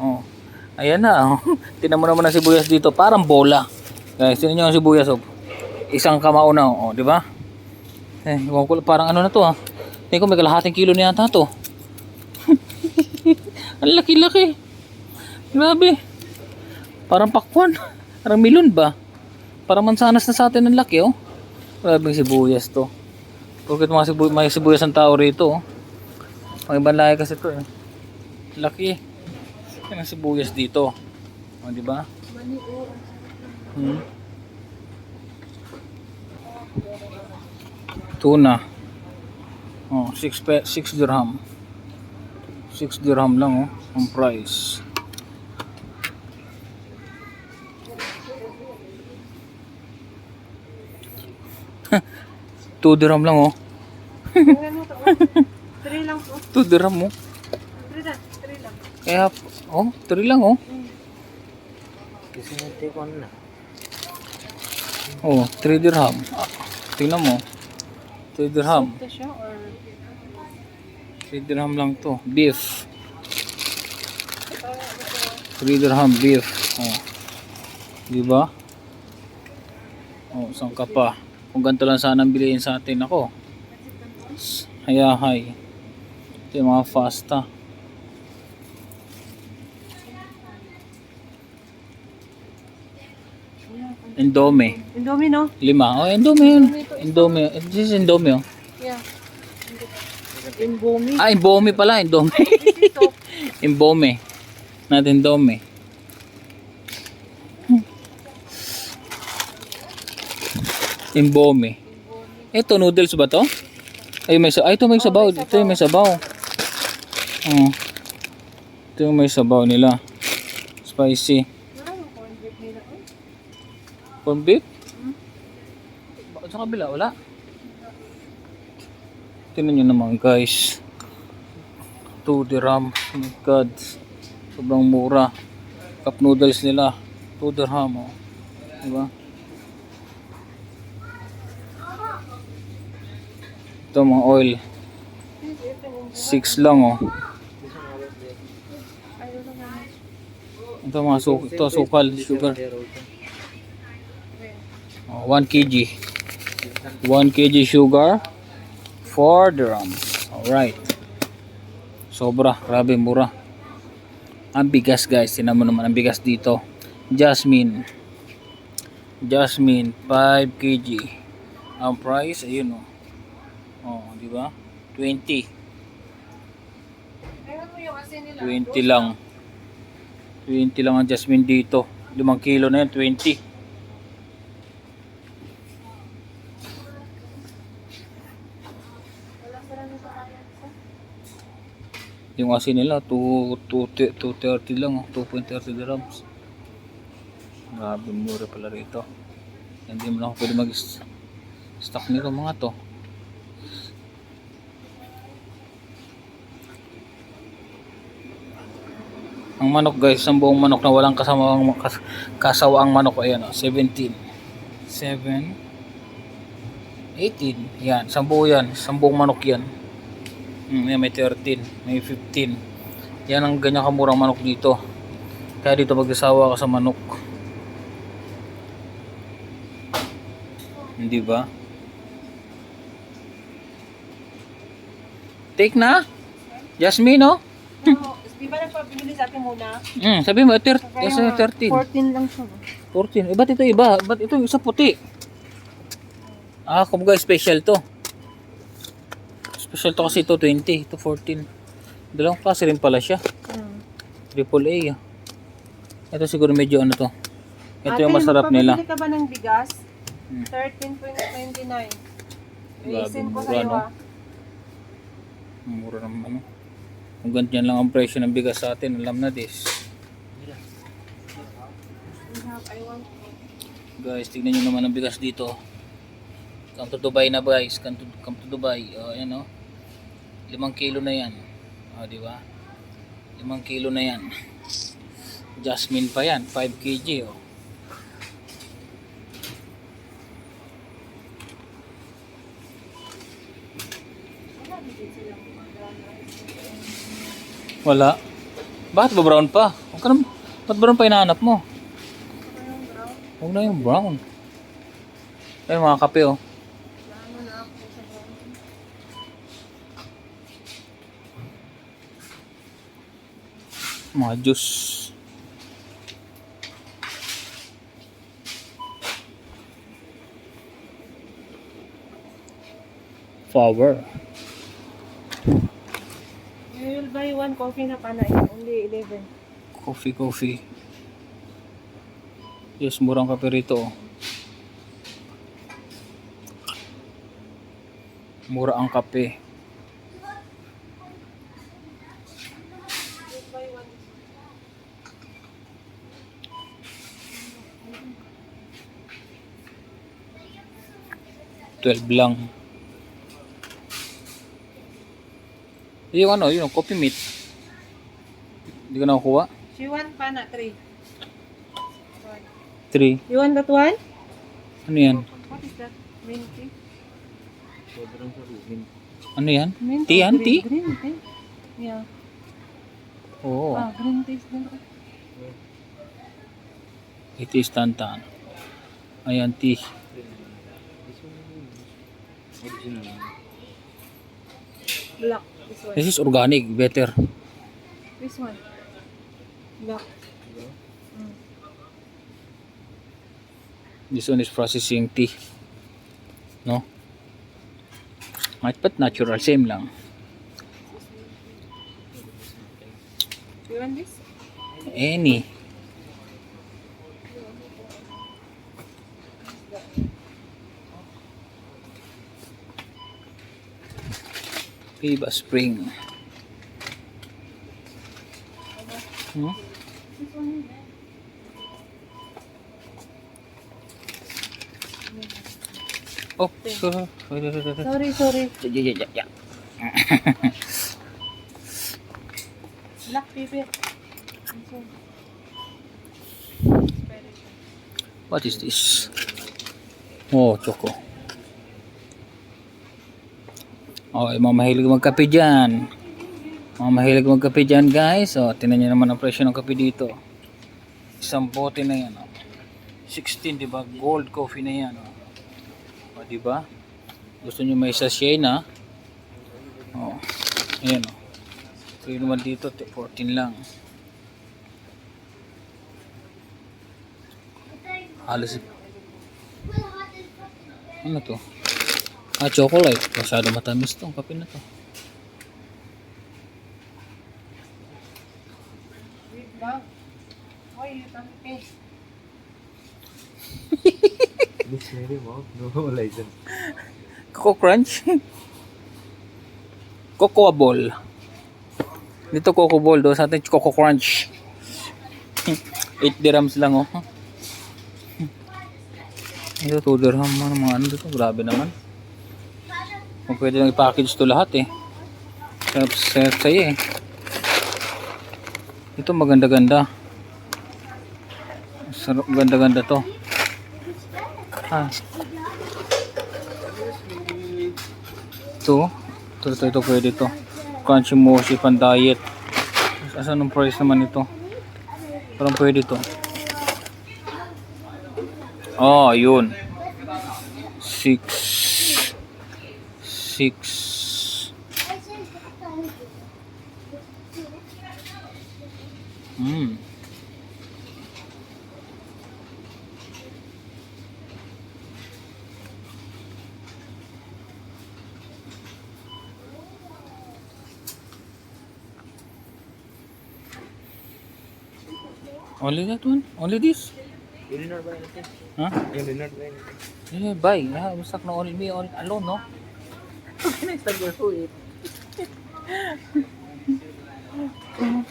Oh. Ayan na. Oh. Tinan mo naman ang sibuyas dito. Parang bola. Guys, tinan nyo ang sibuyas. Oh. Isang kamao na. Oh, di ba? Eh, iwan ko, parang ano na to ha. Tingin ko may kalahating kilo na yata to. ang laki-laki. Grabe. Parang pakwan. Parang milon ba? Parang mansanas na sa atin ang laki oh. Grabe sibuyas to. Bakit mga sibu may sibuyas ang tao rito oh. Pang ibang lahi kasi to eh. Laki. Yan ang sibuyas dito. O, di ba? Hmm. Tuna. Oh, 6 pe 6 dirham. 6 dirham lang oh, ang price. Two dirham lang oh. Three lang po. Two dirham oh. Three lang. Three lang. Kaya, oh, three lang oh. Kasi natikon na. Oh, 3 dirham. Ah, tingnan mo. 3 dirham. Ito siya or... 3 dirham lang to. Beef. 3 dirham beef. Oh. Di ba? Oh, saan ka pa? Kung ganito lang sana ang bilihin sa atin ako. Hayahay. Ito yung mga fasta. Indomie. Indomie, no? Lima. Oh, Indomie yun. Indomie. This is Indomie oh. Yeah. Indomie. Ah, Indomie pala. Indomie. Ito. Imbome. Not Indome. Imbome. Ito, noodles ba to? Ay, may sa Ay, ito may sabaw. Ito yung may sabaw. Oh. Ito yung may sabaw nila. Spicy. Wala yung corned beef nila. eh. Corn beef? Bakit sa kabila? Wala. Tingnan nyo naman guys. 2 dirham. Oh my god. Sobrang mura. Cup noodles nila. 2 dirham. Oh. Diba? Ito mga oil. 6 lang oh. Ito mga su ito sukal, sugar. Oh, 1 kg. 1 kg sugar. 4 dirhams. Alright. Sobra. Grabe, mura. Ang bigas guys. Tinan mo naman ang bigas dito. Jasmine. Jasmine. 5 kg. Ang price, ayun oh. Oh, di ba? 20. Tingnan mo yung asin nila. 20 lang. 20 lang ang jasmine dito. 5 kilo na yan, 20. Wala sila nito kaya. Yung asin nila, 2, 2, 230 lang, oh. 2.30 dirhams. Grabe, mura pala rito. Hindi mo lang pwede mag-stock nito mga to. Ang manok guys, ang buong manok na walang kasamang kas, kasawaang manok, ayan oh, 17. 7 18. Yan, sambu yan. Sambong manok yan. Hmm, yan, may 13, may 15. Yan ang ganyan kamurang manok dito. Kaya dito magsasawa ka sa manok. Hindi ba? Take na? Jasmine, no? No, di ba nagpapinili sa atin muna? Hmm, sabi mo, 13. Yes, 13. 14 lang siya. 14. Eh, ba't ito iba? Ba't ito isa puti? Ah, kumbaga special to. Special to kasi ito 20. Ito 14. Dalawang klase rin pala siya. Hmm. Triple A. ah. Ito siguro medyo ano to. Ito yung masarap nila. Pabili ka ba ng bigas? Hmm. 13.99. Grabe, Isin ko sa'yo no? ah. Mura naman ano. Kung ganyan lang ang presyo ng bigas sa atin, alam na this. Guys, tignan nyo naman ang bigas dito. Come to Dubai na guys. Come to, come to Dubai. O, ayan o. Limang kilo na yan. O, di ba? Limang kilo na yan. Jasmine pa yan. 5 kg o. Wala. Bakit ba brown pa? Kanam, ba't brown pa hinahanap mo? Huwag na yung brown. Ayun mga kape oh. Mga juice. Flower. You will buy one coffee na pana. Only 11. Coffee, coffee. Yes, murang kape rito. oh. Mura ang kape. Twelve lang. Yung ano, yung coffee meat. Hindi ka nakukuha? She want pana 3. Three. You want that one? Ano yan? What is that? Green tea? Ano yan? Mint Tea yan, tea? Green tea. Yeah. Oo. Ah, green tea is there. It is tantan. Ayan, tea. Original. Black. This one. This is organic, better. This one. Black. Mm. This one is processing tea. No? Might but natural, same lang. You want this? Any. Viva Spring. Hmm? Oh, sorry. Sorry, sorry. Black one. What is this? Oh, choco. Okay, mga mahilig magkape dyan. Mga mahilig magkape dyan, guys. O, tinan nyo naman ang presyo ng kape dito. Isang bote na yan. Oh. 16, di ba? Gold coffee na yan. Oh. O, di ba? Gusto nyo may sachet na? Oh. Ayan, oh. Free naman dito, 14 lang. Halos ano to? Ah, chocolate. Masyado matamis to. Ang kape na to. Dictionary mo? No license. Coco Crunch. Cocoa Ball. Dito Coco Ball. Doon sa atin Coco Crunch. 8 dirhams lang oh. Ito 2 dirham man mga ano dito. Grabe naman. Kung pwede lang i-package to lahat eh. Sarap, sarap sa'yo eh. Ito maganda-ganda. Sarap ganda-ganda to. Ah. Ito. Ito, ito, ito, pwede to. Crunchy mochi pan diet. Asan ang price naman ito? Parang pwede to. Oh, yun. Six. Six. Hmm. Only that one? Only this? You did not buy anything? Huh? You did not buy anything? Yeah, buy. Yeah, I'm stuck na only me on alone, no? Time we'll do it.